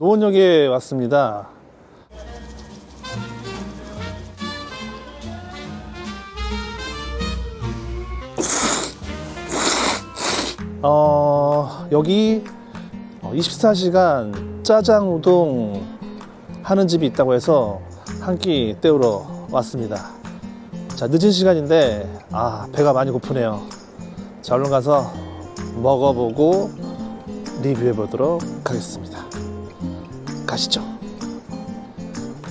노원역에 왔습니다. 어, 여기 24시간 짜장 우동 하는 집이 있다고 해서 한 끼 때우러 왔습니다. 자, 늦은 시간인데, 아, 배가 많이 고프네요. 자, 얼른 가서 먹어보고 리뷰해 보도록 하겠습니다. 가시죠.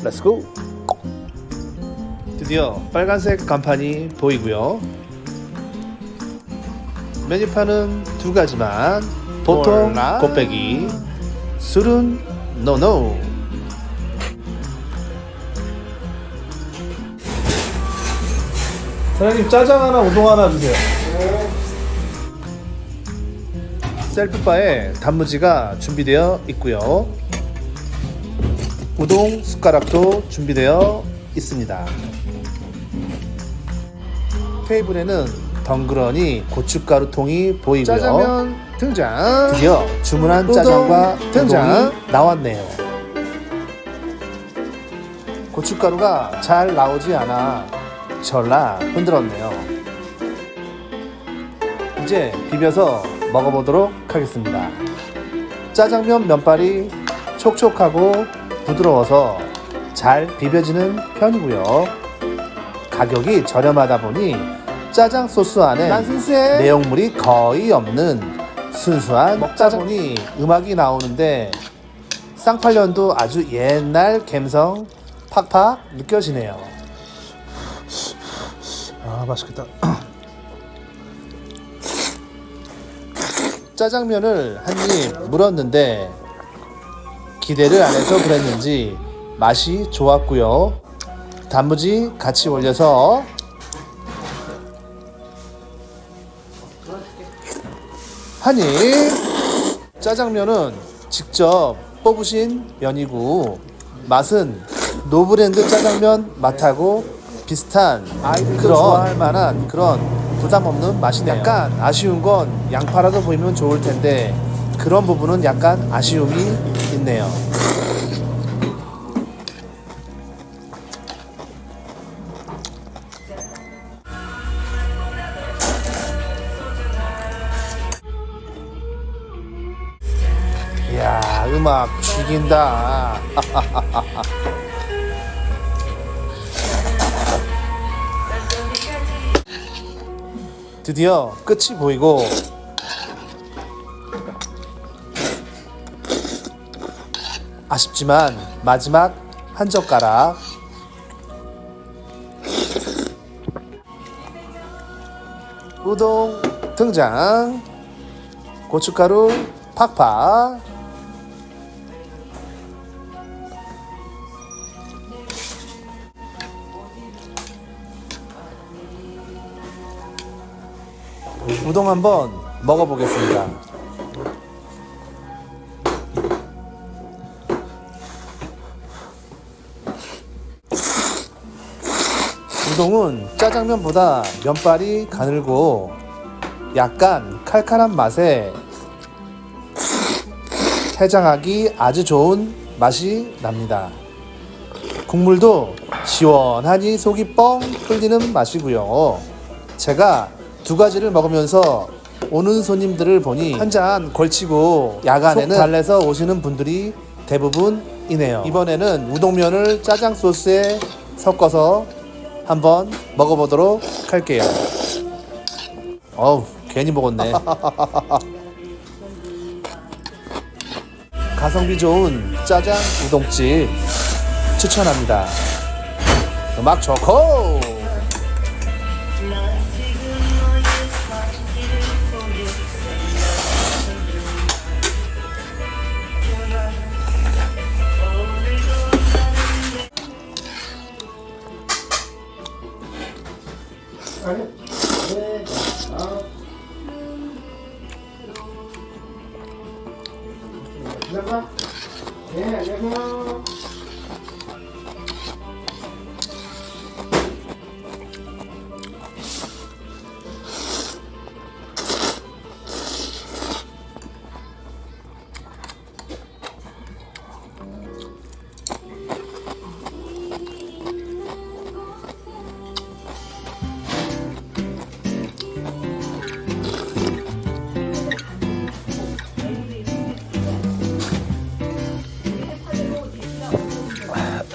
렛츠고! 드디어 빨간색 간판이 보이고요. 메뉴판은 두 가지만 보통 몰라. 곱빼기 술은 노노 사장님 짜장 하나 우동 하나 주세요 셀프바에 단무지가 준비되어 있고요 우동 숟가락도 준비되어 있습니다 테이블에는 덩그러니 고춧가루 통이 보이고요 짜장면 등장. 드디어 주문한 짜장과 등장. 우동이 나왔네요. 고춧가루가 잘 나오지 않아 전라 흔들었네요. 이제 비벼서 먹어보도록 하겠습니다. 짜장면 면발이 촉촉하고 부드러워서 잘 비벼지는 편이고요. 가격이 저렴하다 보니 짜장 소스 안에. 내용물이 거의 없는 순수한 먹다 보니 음악이 나오는데 쌍팔년도 아주 옛날 감성 팍팍 느껴지네요. 아 맛있겠다. 짜장면을 한 입 물었는데 기대를 안 해서 그랬는지 맛이 좋았고요. 단무지 같이 올려서 한입 짜장면은 직접 뽑으신 면이고 맛은 노브랜드 짜장면 맛하고 비슷한 그런 좋아할 만한 그런 부담 없는 맛이네요. 약간 아쉬운 건 양파라도 보이면 좋을 텐데 그런 부분은 약간 아쉬움이 있네요. 이야 음악 죽인다 드디어 끝이 보이고 아쉽지만 마지막 한 젓가락. 우동 등장. 고춧가루 팍팍. 우동 한번 먹어보겠습니다. 우동은 짜장면보다 면발이 가늘고 약간 칼칼한 맛에 해장하기 아주 좋은 맛이 납니다. 국물도 시원하니 속이 뻥 뚫리는 맛이고요. 제가 두 가지를 먹으면서 오는 손님들을 보니 한 잔 걸치고 야간에는 속 달래서 오시는 분들이 대부분이네요. 이번에는 우동면을 짜장 소스에 섞어서 한번 먹어보도록 할게요. 어우 괜히 먹었네. 가성비 좋은 짜장 우동집 추천합니다. 음악 좋고 네, 안녕하세